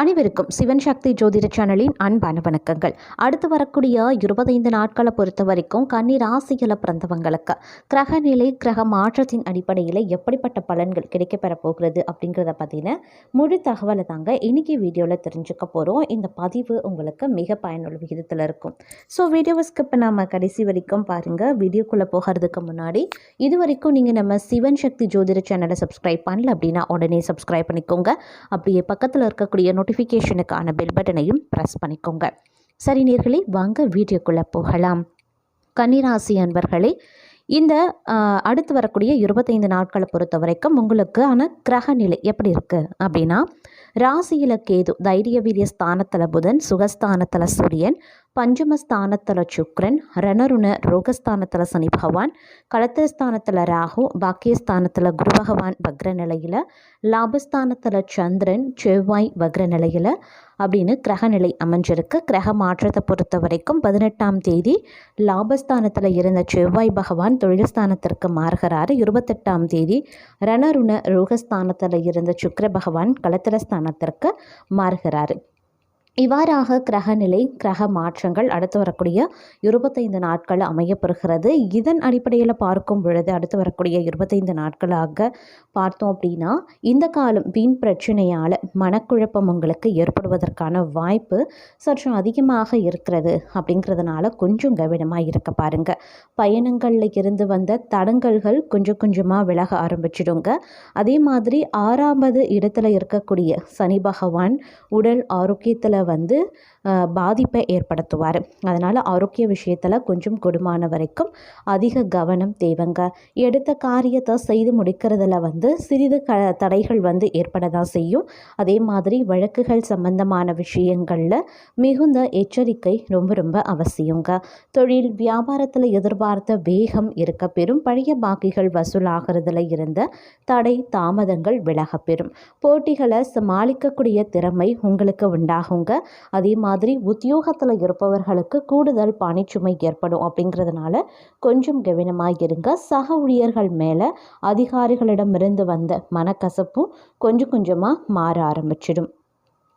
அனைவருக்கும் சிவன் சக்தி ஜோதிட சேனலின் அன்பான வணக்கங்கள். அடுத்து வரக்கூடிய இருபத்தைந்து நாட்களை பொறுத்த வரைக்கும் கன்னி ராசியில் பிறந்தவங்களுக்கு கிரக நிலை கிரக மாற்றத்தின் அடிப்படையில் எப்படிப்பட்ட பலன்கள் கிடைக்கப்பெற போகிறது அப்படிங்கிறத பற்றின முழு தகவலை தாங்க இன்னைக்கு வீடியோவில் தெரிஞ்சுக்க போகிறோம் இந்த பதிவு உங்களுக்கு மிக பயனுள்ள விகிதத்தில் இருக்கும். ஸோ வீடியோவை ஸ்கிப் நம்ம கடைசி வரைக்கும் பாருங்கள் வீடியோக்குள்ளே போகிறதுக்கு முன்னாடி இது வரைக்கும் நீங்கள் நம்ம சிவன் சக்தி ஜோதிட சேனலை சப்ஸ்கிரைப் பண்ணல அப்படின்னா உடனே சப்ஸ்கிரைப் பண்ணிக்கோங்க. அப்படியே பக்கத்தில் இருக்கக்கூடிய நோட்டிஃபிகேஷனுக்கான பெல் பட்டனையும் ப்ரெஸ் பண்ணிக்கோங்க. சரி நேர்களை வாங்க வீடியோக்குள்ளே போகலாம். கன்னிராசி அன்பர்களே இந்த அடுத்து வரக்கூடிய இருபத்தைந்து நாட்களை பொறுத்த வரைக்கும் உங்களுக்கான கிரக நிலை எப்படி இருக்குது அப்படின்னா ராசியில் கேது தைரிய வீரிய ஸ்தானத்தில் புதன் சுகஸ்தானத்தில் சூரியன் பஞ்சமஸ்தானத்தில் சுக்ரன் ரணருண ரோகஸ்தானத்தில் சனி பகவான் களத்திரஸ்தானத்தில் ராகு பாக்கியஸ்தானத்தில் குரு பகவான் வக்ர நிலையில் லாபஸ்தானத்தில் சந்திரன் செவ்வாய் வக்ர நிலையில் அப்படின்னு கிரகநிலை அமைஞ்சிருக்கு. கிரக மாற்றத்தை பொறுத்த வரைக்கும் பதினெட்டாம் தேதி லாபஸ்தானத்தில் இருந்த செவ்வாய் பகவான் தொழில்ஸ்தானத்திற்கு மாறுகிறாரு. இருபத்தெட்டாம் தேதி ரணருண ரோகஸ்தானத்தில் இருந்த சுக்கர பகவான் களத்திரஸ்தானத்திற்கு மாறுகிறாரு. இவ்வாறாக கிரகநிலை கிரக மாற்றங்கள் அடுத்து வரக்கூடிய இருபத்தைந்து நாட்கள் அமையப்பெறுகிறது. இதன் அடிப்படையில் பார்க்கும் பொழுது அடுத்து வரக்கூடிய இருபத்தைந்து நாட்களாக பார்த்தோம் அப்படின்னா இந்த காலம் வீண் பிரச்சனையால் மனக்குழப்பம் உங்களுக்கு ஏற்படுவதற்கான வாய்ப்பு சற்று அதிகமாக இருக்கிறது அப்படிங்கிறதுனால கொஞ்சம் கவனமாக இருக்க பாருங்க. பயணங்களில் இருந்து வந்த தடங்கல்கள் கொஞ்சம் கொஞ்சமாக விலக ஆரம்பிச்சிடுங்க. அதே மாதிரி ஆறாவது இடத்துல இருக்கக்கூடிய சனி பகவான் உடல் ஆரோக்கியத்தில் வந்து பாதிப்பை ஏற்படுத்துவார். அதனால் ஆரோக்கிய விஷயத்தில் கொஞ்சம் கொடுமான வரைக்கும் அதிக கவனம் தேவைங்க. எடுத்த காரியத்தை செய்து முடிக்கிறதுல வந்து சிறிது க தடைகள் வந்து ஏற்பட தான் செய்யும். அதே மாதிரி வழக்குகள் சம்பந்தமான விஷயங்களில் மிகுந்த எச்சரிக்கை ரொம்ப ரொம்ப அவசியங்க. தொழில் வியாபாரத்தில் எதிர்பார்த்த வேகம் இருக்க பெறும். பழைய பாக்கிகள் வசூலாகிறதுல இருந்த தடை தாமதங்கள் விலக பெறும். போட்டிகளை சமாளிக்கக்கூடிய திறமை உங்களுக்கு உண்டாகுங்க. அதே மாதிரி உத்தியோகத்தில் இருப்பவர்களுக்கு கூடுதல் பணிச்சுமை ஏற்படும் அப்படிங்கிறதுனால கொஞ்சம் கவனமாக இருங்க. சக ஊழியர்கள் மேலே அதிகாரிகளிடமிருந்து வந்த மனக்கசப்பும் கொஞ்சம் கொஞ்சமாக மாற ஆரம்பிச்சிடும்.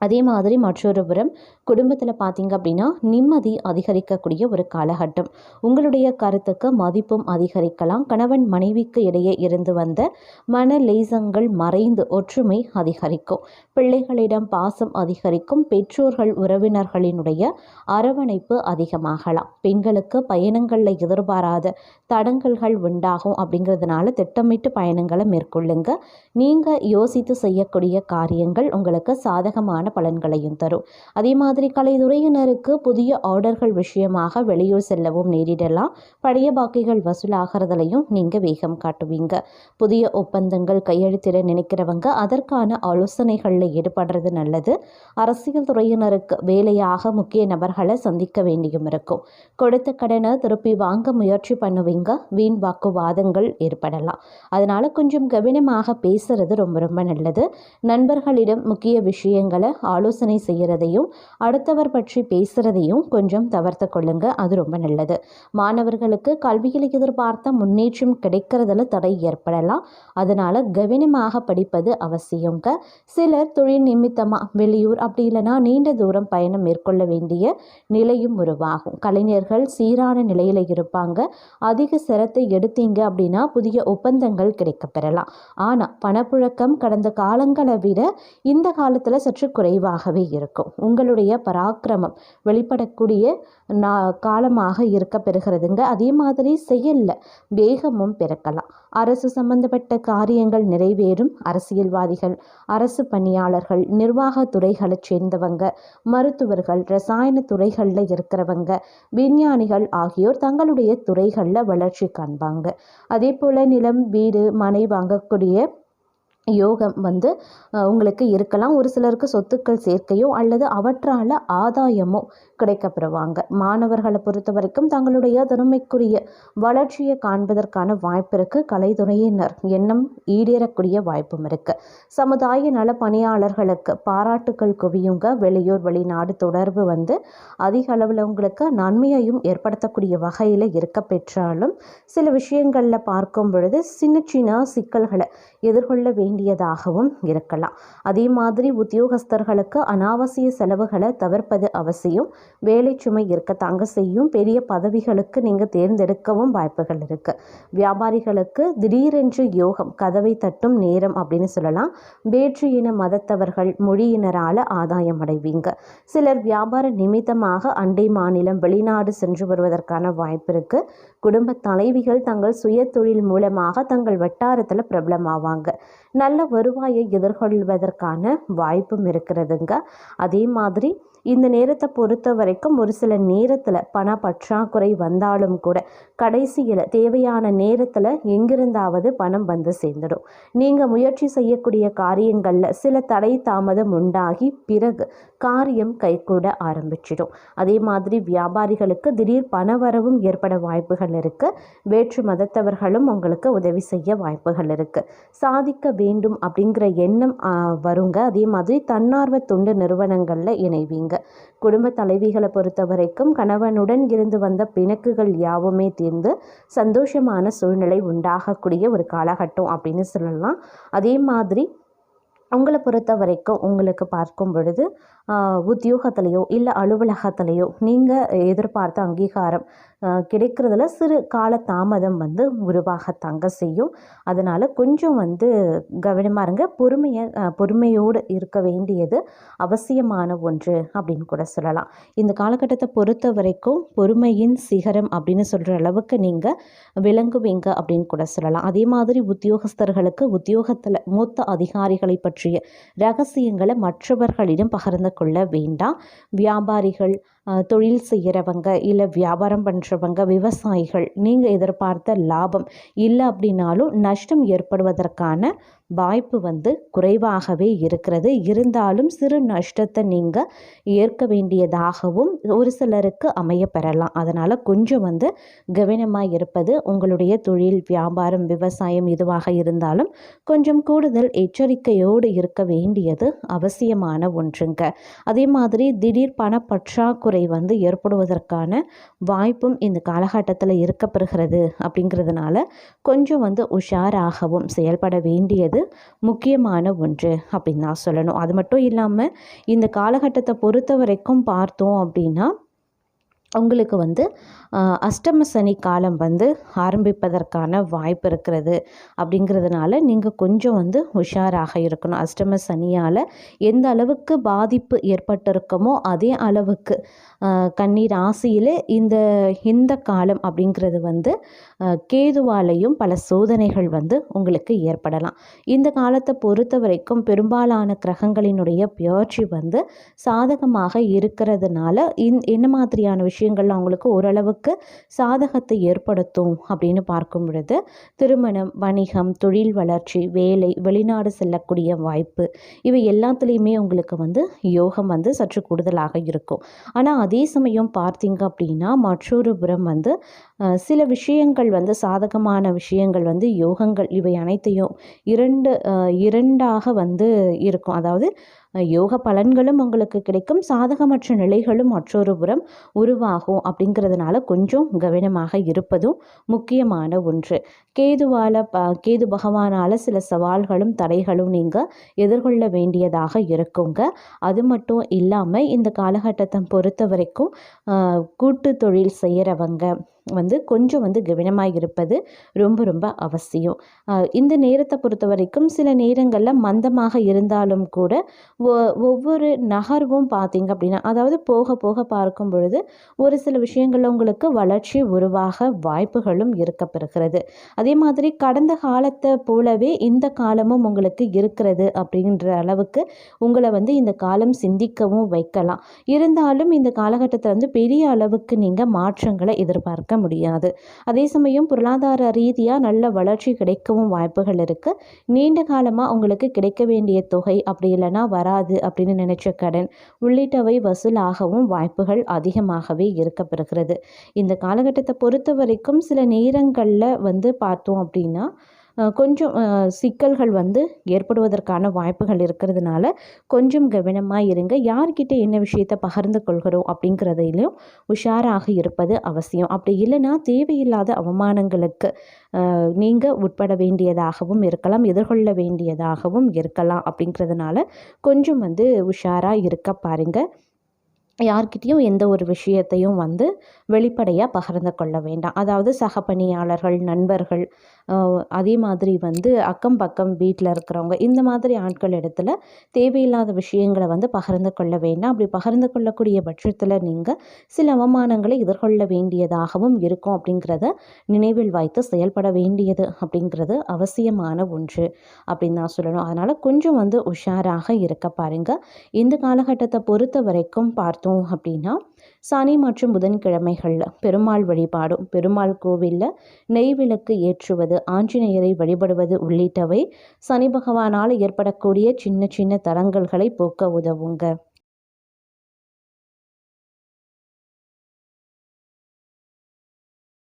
அதே மாதிரி மற்றொரு புறம் குடும்பத்தில் பார்த்தீங்க அப்படின்னா நிம்மதி அதிகரிக்கக்கூடிய ஒரு காலகட்டம். உங்களுடைய கருத்துக்கு மதிப்பும் அதிகரிக்கலாம். கணவன் மனைவிக்கு இடையே இருந்து வந்த மன லேசங்கள் மறைந்து ஒற்றுமை அதிகரிக்கும். பிள்ளைகளிடம் பாசம் அதிகரிக்கும். பெற்றோர்கள் உறவினர்களினுடைய அரவணைப்பு அதிகமாகலாம். பெண்களுக்கு பயணங்களில் எதிர்பாராத தடங்கல்கள் உண்டாகும் அப்படிங்கிறதுனால திட்டமிட்டு பயணங்களை மேற்கொள்ளுங்க. நீங்கள் யோசித்து செய்யக்கூடிய காரியங்கள் உங்களுக்கு சாதகமான பலன்களையும் தரும். அதே மாதிரி கலைத்துறையினருக்கு புதிய ஆர்டர்கள் விஷயமாக வெளியூர் செல்லவும் நேரிடலாம். பழைய பாக்கிகள் வசூலாகிறதுலையும் நீங்கள் வேகம் காட்டுவீங்க. புதிய ஒப்பந்தங்கள் கையெழுத்திட நினைக்கிறவங்க அதற்கான ஆலோசனைகளில் ஈடுபடுறது நல்லது. அரசியல் துறையினருக்கு வேலையாக முக்கிய நபர்களை சந்திக்க வேண்டியும் இருக்கும். கொடுத்த கடனை திருப்பி வாங்க முயற்சி பண்ணுவீங்க. வீண் வாக்குவாதங்கள் ஏற்படலாம். அதனால் கொஞ்சம் கவனமாக பேசுறது ரொம்ப ரொம்ப நல்லது. நண்பர்களிடம் முக்கிய விஷயங்களை ஆலோசனை செய்கிறதையும் அடுத்தவர் பற்றி பேசுகிறதையும் கொஞ்சம் தவிர்த்து கொள்ளுங்க. அது ரொம்ப நல்லது. மாணவர்களுக்கு கல்வியில் எதிர்பார்த்த முன்னேற்றம் கிடைக்கிறதுல தடை ஏற்படலாம். அதனால் கவனமாக படிப்பது அவசியங்க. சிலர் தொழில் நிமித்தமாக வெளியூர் அப்படி இல்லைன்னா நீண்ட தூரம் பயணம் மேற்கொள்ள வேண்டிய நிலையும் உருவாகும். கலைஞர்கள் சீரான நிலையில் இருப்பாங்க. அதிக சிரத்தை எடுத்தீங்க அப்படின்னா புதிய ஒப்பந்தங்கள் கிடைக்கப்பெறலாம். ஆனால் பணப்புழக்கம் கடந்த காலங்களை விட இந்த காலத்தில் சற்று குறைவாகவே இருக்கும். உங்களுடைய பராக்கிரமம் வெளிப்படக்கூடிய நா காலமாக இருக்க பெறுகிறதுங்க அதே மாதிரி செயலில் வேகமும் பிறக்கலாம். அரசு சம்பந்தப்பட்ட காரியங்கள் நிறைவேறும். அரசியல்வாதிகள் அரசு பணியாளர்கள் நிர்வாகத் துறைகளைச் சேர்ந்தவங்க மருத்துவர்கள் ரசாயன துறைகளில் இருக்கிறவங்க விஞ்ஞானிகள் ஆகியோர் தங்களுடைய துறைகளில் வளர்ச்சி காண்பாங்க. அதே போல் நிலம் வீடு மனை வாங்கக்கூடிய யோகம் வந்து உங்களுக்கு இருக்கலாம். ஒரு சிலருக்கு சொத்துக்கள் சேர்க்கையோ அல்லது அவற்றால் ஆதாயமோ கிடைக்கப்பெறுவாங்க. மாணவர்களை பொறுத்த வரைக்கும் தங்களுடைய திறமைக்குரிய வளர்ச்சியை காண்பதற்கான வாய்ப்பு இருக்கு. கலைத்துறையினர் எண்ணம் ஈடேறக்கூடிய வாய்ப்பும் இருக்கு. சமுதாய நல பணியாளர்களுக்கு பாராட்டுக்கள் குவியுங்க. வெளியூர் வெளிநாடு தொடர்பு வந்து அதிக அளவில் உங்களுக்கு நன்மையையும் ஏற்படுத்தக்கூடிய வகையில் இருக்க பெற்றாலும் சில விஷயங்களில் பார்க்கும் பொழுது சின்ன சின்ன சிக்கல்களை எதிர்கொள்ள வேண்டியதாகவும் இருக்கலாம். அதே மாதிரி உத்தியோகஸ்தர்களுக்கு அனாவசிய செலவுகளை தவிர்ப்பது அவசியம். வேலை சுமை இருக்கத்தாங்க செய்யும். பெரிய பதவிகளுக்கு நீங்கள் தேர்ந்தெடுக்கவும் வாய்ப்புகள் இருக்குது வியாபாரிகளுக்கு திடீரென்று யோகம் கதவை தட்டும் நேரம் அப்படின்னு சொல்லலாம். வேற்று இன மதத்தவர்கள் மொழியினரால் ஆதாயம் அடைவீங்க. சிலர் வியாபார நிமித்தமாக அண்டை மாநிலம் வெளிநாடு சென்று வருவதற்கான வாய்ப்பு இருக்குது குடும்ப தலைவிகள் தங்கள் சுய தொழில் மூலமாக தங்கள் வட்டாரத்தில் பிரபலமாவாங்க நல்ல வருவாயை எதிர்கொள்வதற்கான வாய்ப்பும் இருக்கிறதுங்க. அதே மாதிரி இந்த நேரத்தை பொறுத்த வரைக்கும் ஒரு சில நேரத்தில் பண பற்றாக்குறை வந்தாலும் கூட கடைசியில் தேவையான நேரத்தில் எங்கிருந்தாவது பணம் வந்து சேர்ந்துடும். நீங்கள் முயற்சி செய்யக்கூடிய காரியங்களில் சில தடை தாமதம் உண்டாகி பிறகு காரியம் கைகூட ஆரம்பிச்சிடும். அதே மாதிரி வியாபாரிகளுக்கு திடீர் பணவரவும் ஏற்பட வாய்ப்புகள் இருக்குது வேற்று மதத்தவர்களும் உங்களுக்கு உதவி செய்ய வாய்ப்புகள் இருக்குது சாதிக்க வேண்டும் அப்படிங்கிற எண்ணம் வருங்க. அதே மாதிரி தன்னார்வ தொண்டு நிறுவனங்களில் இணைவீங்க. குடும்ப தலைவிகளை பொறுத்த வரைக்கும் கணவனுடன் இருந்து வந்த பிணக்குகள் யாவுமே தீர்ந்து சந்தோஷமான சூழ்நிலை உண்டாகக்கூடிய ஒரு காலகட்டம் அப்படின்னு சொல்லலாம். அதே மாதிரி உங்களை பொறுத்த வரைக்கும் உங்களுக்கு பார்க்கும் பொழுது உத்தியோகத்திலையோ இல்லை அலுவலகத்திலையோ நீங்கள் எதிர்பார்த்த அங்கீகாரம் கிடைக்கிறதுல சிறு கால தாமதம் வந்து உருவாக தங்க செய்யும். அதனால் கொஞ்சம் வந்து கவனமாக இருங்க. பொறுமையை பொறுமையோடு இருக்க வேண்டியது அவசியமான ஒன்று அப்படின்னு கூட சொல்லலாம். இந்த காலகட்டத்தை பொறுத்த வரைக்கும் பொறுமையின் சிகரம் அப்படின்னு சொல்கிற அளவுக்கு நீங்கள் விளங்குவீங்க அப்படின்னு கூட சொல்லலாம். அதே மாதிரி உத்தியோகஸ்தர்களுக்கு உத்தியோகத்தில் மூத்த அதிகாரிகளை பற்றிய ரகசியங்களை மற்றவர்களிடம் பகிர்ந்து கொள்ள வேண்டாம். வியாபாரிகள் தொழில் செய்கிறவங்க இல்லை வியாபாரம் பண்ணுறவங்க விவசாயிகள் நீங்கள் எதிர்பார்த்த லாபம் இல்லை அப்படின்னாலும் நஷ்டம் ஏற்படுவதற்கான வாய்ப்பு வந்து குறைவாகவே இருக்கிறது. இருந்தாலும் சிறு நஷ்டத்தை நீங்கள் ஏற்க வேண்டியதாகவும் ஒரு சிலருக்கு அமைய பெறலாம் அதனால் கொஞ்சம் வந்து கவனமாக இருப்பது உங்களுடைய தொழில் வியாபாரம் விவசாயம் இதுவாக இருந்தாலும் கொஞ்சம் கூடுதல் எச்சரிக்கையோடு இருக்க வேண்டியது அவசியமான ஒன்றுங்க. அதே மாதிரி திடீர் பண பற்றாக்குறை வந்து ஏற்படுவதற்கான வாய்ப்பும் இந்த காலகட்டத்தில் இருக்கப்பெறுகிறது அப்படிங்கிறதுனால கொஞ்சம் வந்து உஷாராகவும் செயல்பட வேண்டியது முக்கியமான ஒன்று அப்படின்னு தான் சொல்லணும். அது மட்டும் இல்லாமல் இந்த காலகட்டத்தை பொறுத்த வரைக்கும் பார்த்தோம் அப்படின்னா உங்களுக்கு வந்து அஷ்டம சனி காலம் வந்து ஆரம்பிப்பதற்கான வாய்ப்பு இருக்கிறது. அப்படிங்கிறதுனால நீங்கள் கொஞ்சம் வந்து உஷாராக இருக்கணும். அஷ்டம சனியால் எந்த அளவுக்கு பாதிப்பு ஏற்பட்டிருக்கமோ அதே அளவுக்கு கன்னி ராசியில் இந்த இந்த காலம் அப்படிங்கிறது வந்து கேதுவாலையும் பல சோதனைகள் வந்து உங்களுக்கு ஏற்படலாம். இந்த காலத்தை பொறுத்த வரைக்கும் பெரும்பாலான கிரகங்களினுடைய பியர்ச்சி வந்து சாதகமாக இருக்கிறதுனால இன் என்ன மாதிரியான விஷயம் விஷயங்கள் அவங்களுக்கு ஓரளவுக்கு சாதகத்தை ஏற்படுத்தும் அப்படின்னு பார்க்கும் பொழுது திருமணம் வணிகம் தொழில் வளர்ச்சி வேலை வெளிநாடு செல்லக்கூடிய வாய்ப்பு இவை எல்லாத்துலேயுமே உங்களுக்கு வந்து யோகம் வந்து சற்று கூடுதலாக இருக்கும். ஆனால் அதே சமயம் பார்த்தீங்க அப்படின்னா மற்றொரு புறம் வந்து சில விஷயங்கள் வந்து சாதகமான விஷயங்கள் வந்து யோகங்கள் இவை அனைத்தையும் இரண்டு இரண்டாக வந்து இருக்கும். அதாவது யோக பலன்களும் உங்களுக்கு கிடைக்கும் சாதகமற்ற நிலைகளும் மற்றொரு புறம் உருவாகும் அப்படிங்கிறதுனால கொஞ்சம் கவனமாக இருப்பதும் முக்கியமான ஒன்று. கேதுவால் ப கேது பகவானால் சில சவால்களும் தடைகளும் நீங்கள் எதிர்கொள்ள வேண்டியதாக இருக்குங்க. அது மட்டும் இல்லாமல் இந்த காலகட்டத்தை பொறுத்த வரைக்கும் கூட்டு தொழில் செய்கிறவங்க வந்து கொஞ்சம் வந்து கவனமாக இருப்பது ரொம்ப ரொம்ப அவசியம். இந்த நேரத்தை பொறுத்த வரைக்கும் சில நேரங்களில் மந்தமாக இருந்தாலும் கூட ஒவ்வொரு நகர்வும் பார்த்திங்க அப்படின்னா அதாவது போக போக பார்க்கும் பொழுது ஒரு சில விஷயங்களில் உங்களுக்கு வளர்ச்சி உருவாக வாய்ப்புகளும் இருக்கப்பெறுகிறது. அதே மாதிரி கடந்த காலத்தை போலவே இந்த காலமும் உங்களுக்கு இருக்கிறது அப்படின்ற அளவுக்கு உங்களை வந்து இந்த காலம் சிந்திக்கவும் வைக்கலாம். இருந்தாலும் இந்த காலகட்டத்தில் வந்து பெரிய அளவுக்கு நீங்கள் மாற்றங்களை எதிர்பார்க்க முடியாது. அதே சமயம் பொருளாதார ரீதியாக நல்ல வளர்ச்சி கிடைக்கவும் வாய்ப்புகள் இருக்குது நீண்ட காலமாக உங்களுக்கு கிடைக்க வேண்டிய தொகை அப்படி இல்லைன்னா வராது அப்படின்னு நினச்ச கடன் உள்ளிட்டவை வசூலாகவும் வாய்ப்புகள் அதிகமாகவே இருக்கப்பெறுகிறது. இந்த காலகட்டத்தை பொறுத்த வரைக்கும் சில நேரங்களில் வந்து பார்த்தோம் அப்படின்னா கொஞ்சம் சிக்கல்கள் வந்து ஏற்படுவதற்கான வாய்ப்புகள் இருக்கிறதுனால கொஞ்சம் கவனமாக இருங்க. யார்கிட்ட என்ன விஷயத்தை பகிர்ந்து கொள்கிறோம் அப்படிங்கிறதுலையும் உஷாராக இருப்பது அவசியம். அப்படி இல்லைன்னா தேவையில்லாத அவமானங்களுக்கு நீங்கள் உட்பட வேண்டியதாகவும் இருக்கலாம் எதிர்கொள்ள வேண்டியதாகவும் இருக்கலாம் அப்படிங்கிறதுனால கொஞ்சம் வந்து உஷாராக இருக்க பாருங்கள் யார்கிட்டயும் எந்த ஒரு விஷயத்தையும் வந்து வெளிப்படையாக பகிர்ந்து கொள்ள வேண்டாம். அதாவது சக பணியாளர்கள் நண்பர்கள் அதே மாதிரி வந்து அக்கம் பக்கம் வீட்டில் இருக்கிறவங்க இந்த மாதிரி ஆட்கள் இடத்துல தேவையில்லாத விஷயங்களை வந்து பகிர்ந்து கொள்ள வேண்டாம். அப்படி பகிர்ந்து கொள்ளக்கூடிய பட்சத்தில் நீங்கள் சில அவமானங்களை எதிர்கொள்ள வேண்டியதாகவும் இருக்கும் அப்படிங்கிறத நினைவில் வைத்து செயல்பட வேண்டியது அப்படிங்கிறது அவசியமான ஒன்று அப்படின்னு நான் சொல்லணும். அதனால் கொஞ்சம் வந்து உஷாராக இருக்க பாருங்கள் இந்த காலகட்டத்தை பொறுத்த வரைக்கும் பார்த்து பார்த்தோம் அப்படின்னா சனி மற்றும் புதன்கிழமைகளில் பெருமாள் வழிபாடும் பெருமாள் கோவிலில் நெய் விளக்கு ஏற்றுவது ஆஞ்சநேயரை வழிபடுவது உள்ளிட்டவை சனி பகவானால் ஏற்படக்கூடிய சின்ன சின்ன தடங்கல்களை போக்க உதவுங்க.